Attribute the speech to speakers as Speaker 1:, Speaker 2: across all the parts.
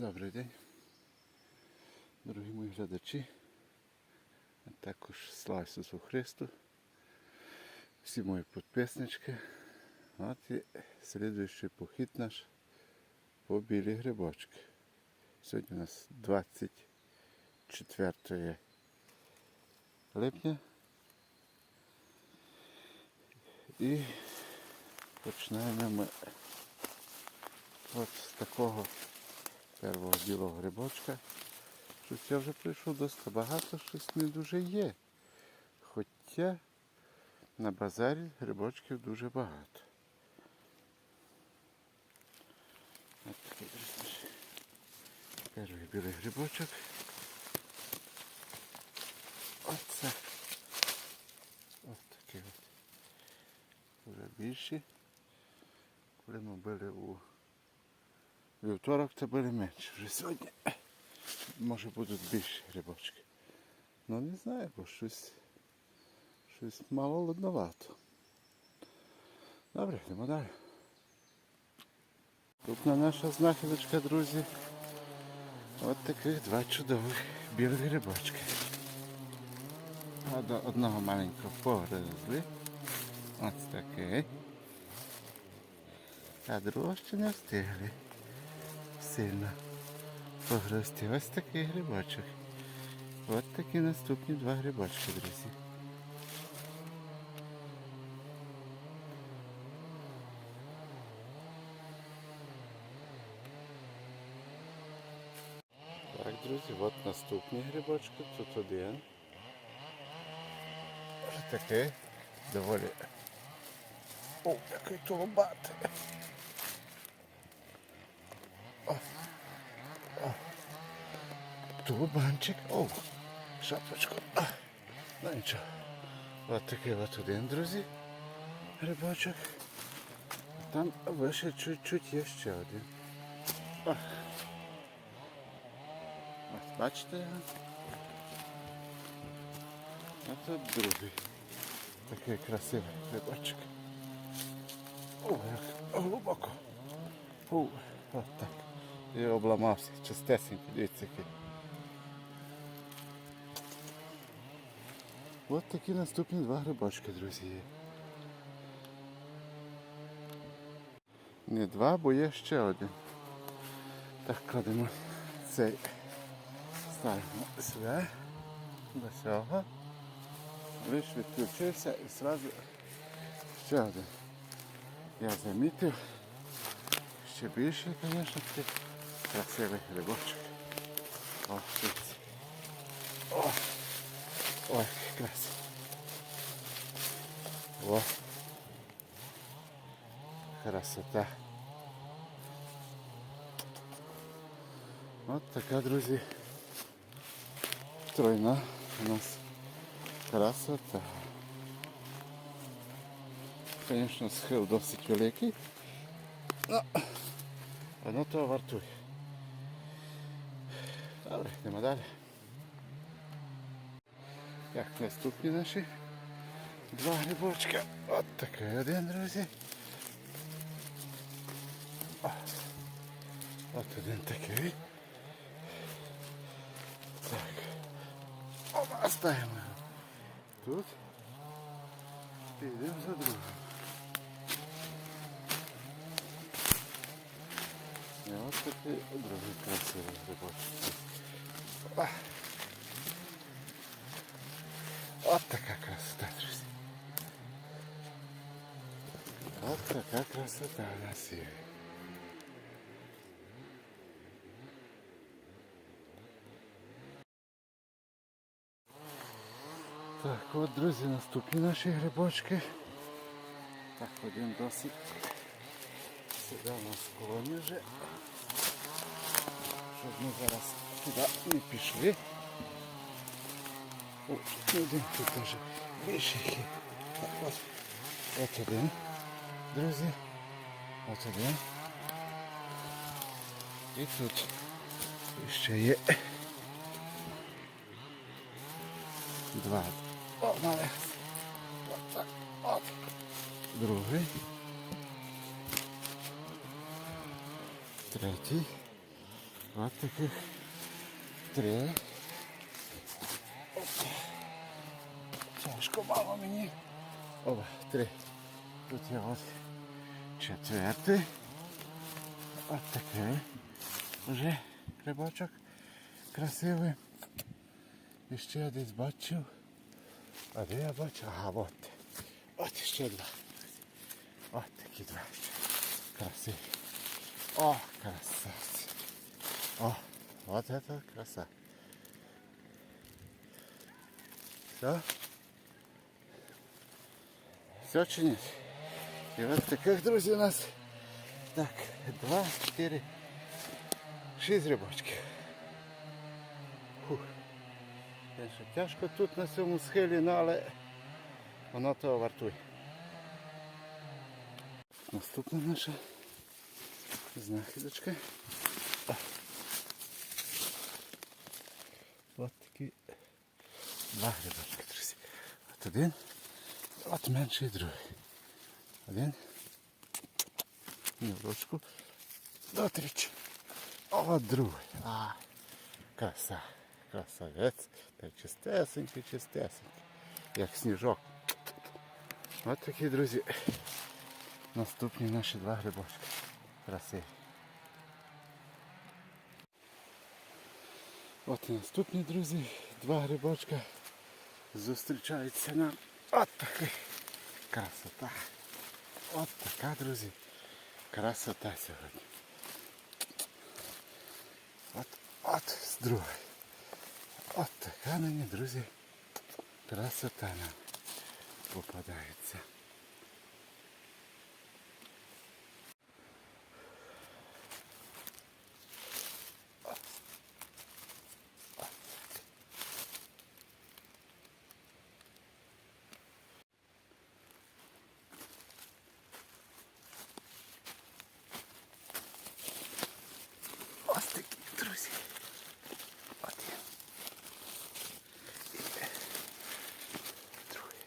Speaker 1: Добрий день, дорогі мої глядачі, а також слава Ісусу Христу, всі мої підписнички. От і слідуючий похід наш по білі грибочки. Сьогодні у нас 24 липня. І починаємо ми от з такого першого білого грибочка. Щось я вже прийшов досить багато, щось не дуже є. Хоча на базарі грибочків дуже багато. Ось такий. Перший білий грибочок. Оце. Ось такий от. Вже більші. Коли ми були у Вівторок це були менше. Вже сьогодні може будуть більші грибочки. Ну не знаю, бо щось, щось мало ладновато. Добре, йдемо далі. Тут на наша знахідочка, друзі. От таких два чудових білих грибочки. А до одного маленького погризли. Ось такий. А другого ще не встигли сильно погрозти. Ось такий грибочок. Ось такі наступні два грибочки, друзі. Так, друзі, от наступні грибочки. Тут один. Ось такий. Доволі. О, який тулубатий. Тулубанчик. О, шапочку. А, ну нічого. От такий от один, друзі. Грибочок. Там вище чуть-чуть є ще один. О. Ось бачите його? А тут другий. Такий красивий грибочок. О, як глибоко. О, от так. І обламався, чистесенький, дивіться який. Ось такі наступні два грибочки, друзі. Не два, бо є ще один. Так, кладемо цей. Ставимо сюди. До цього. Лиш відключився і одразу ще один. Я замітив. Ще більше, звісно, красивий грибочок. О, дивіться. О! Ой, красиво. О. Красота. От така, друзі, тройна у нас красота. Звісно, схил досить великий. Ну, воно того вартує. Йдемо далі. Так, наступні наші два грибочка. От такий один, друзі. От один такий. Так. Оба, ставимо його. Тут. І йдемо за другим. І от такий другий красивий грибочок. Опа. От така красота, друзі. От така красота у нас є. Так, от, друзі, наступні наші грибочки. Так, один досить. Сюди у нас колоні вже. Щоб ми зараз туди не пішли. О, тут один тут теж ось. От один, друзі. От один. І тут ще є два. О, мале. От так. От. Другий. Третій. От таких три. Тяжко мало мені. Оба, три. Тут є от четвертий. От такий. Вже рибачок красивий. І ще десь бачив. А де я бачу? Ага, от. От ще два. От такі два. Красиві. О, красавці. О, вот это краса. Все? Все чи ні? І от таких, друзі, у нас. Так, два, чотири, шість рибочків. Фух. Тяжко тут на цьому схилі, ну, але воно того вартує. Наступна наша знахідочка. О. От такі два грибочки, друзі. От один, от менший другий. Один. Ні, в ручку. До тричі. От другий. А, краса. Красавець. Так чистесенький, чистесенький. Як сніжок. От такі, друзі. Наступні наші два грибочки. Красиві. От наступні, друзі, два грибочка зустрічаються нам. От така красота. От така, друзі, красота сьогодні. От, от з другої. От така мені, друзі, красота нам попадається. Ось такі, друзі. От є. І другий.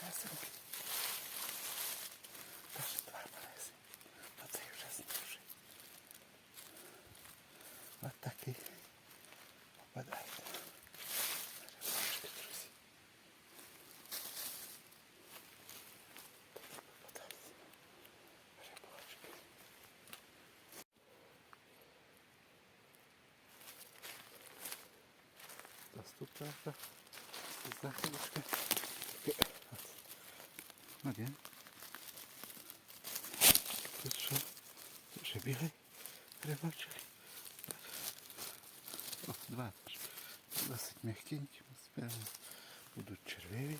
Speaker 1: Красивий. Даже два малесенькі. А цей вже знижий. Ось такий попадається. Рибачки, друзі. Попадається. Рибачки. Така захилочка. Один. Тут що? Тут ще бігай. Рибачок. О, два. Досить м'якенькі, певно, будуть червиві.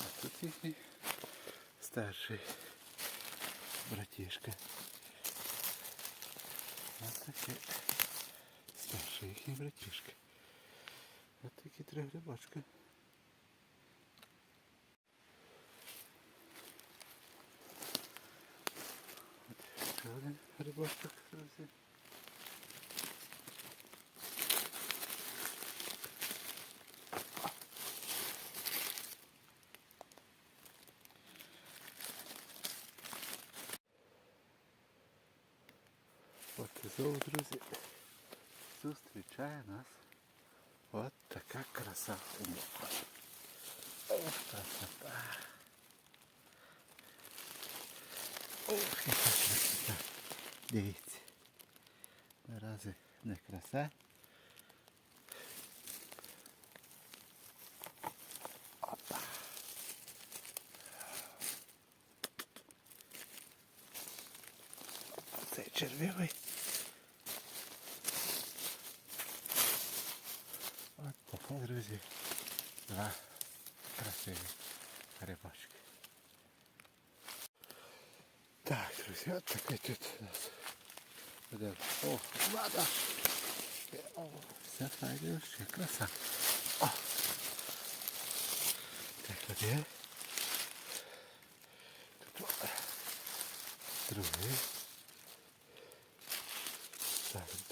Speaker 1: А тут їхній старший братішка. Ось таке старший їхній братішка. Ось такі три грибочки. Ще один грибочок, друзі. От і знову, зустрічає нас от така краса. Ох, красота. Ох, яка красота. Дивіться. Наразі не краса. Опа. Цей червивий. От друзі. Два красиві рибачки. Так, друзі, от такий тут у нас. буде. О. О, все файно, ще краса. О. Так, от є. Тут другий.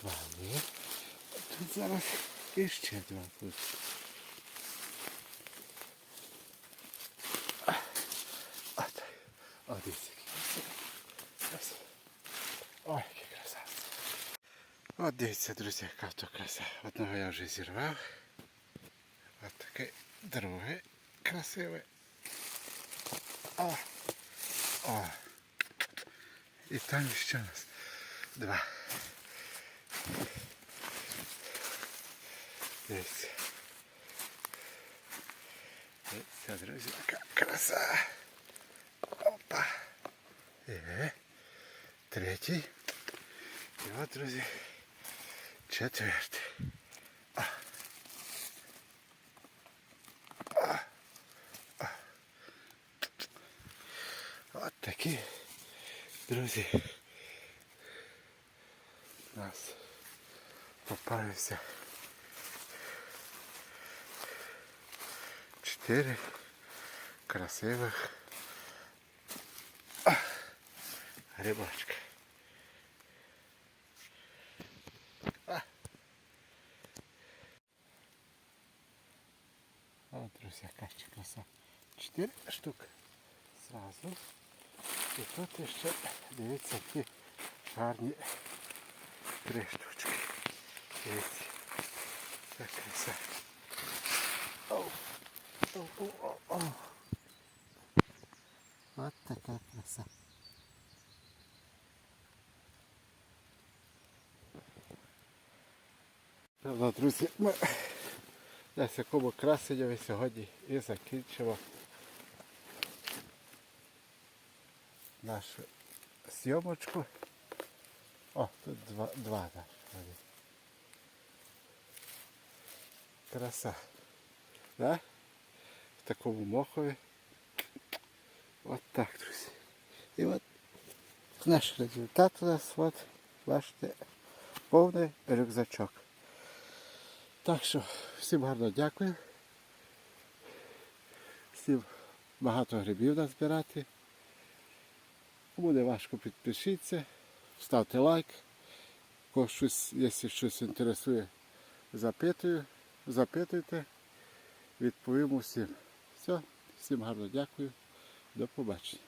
Speaker 1: Два є. Тут зараз іще два будуть. А, От. О, дивіться, який Ой, який красавець. От дивіться, друзі, яка то краса. Одного я вже зірвав. От таке друге красиве. О! О! І там ще нас два. Дивіться. Дивіться, друзі, как краса. Опа. Еге. Третій. І от, друзі, четвертий. О. О. О. От такі, друзі. Нас попався. 4 красивих грибочки. Вот, друзья, как краса. 4 штук сразу. И тут еще дивіться, які гарні три штучки. Дивіться. Така краса. Оу, оу, оу. От така краса. Ну, друзі, ми десь якому красенню сьогодні і закінчимо нашу зйомочку. О, тут два, два наші. Краса. Да? Такому мохові. От так, друзі. І от наш результат у нас, от, бачите, повний рюкзачок. Так що всім гарно дякую. Всім багато грибів назбирати. Кому не важко підпишіться, ставте лайк. Кого щось, якщо щось інтересує, запитую, запитуйте, відповім усім. Все, всім гарно дякую. До побачення.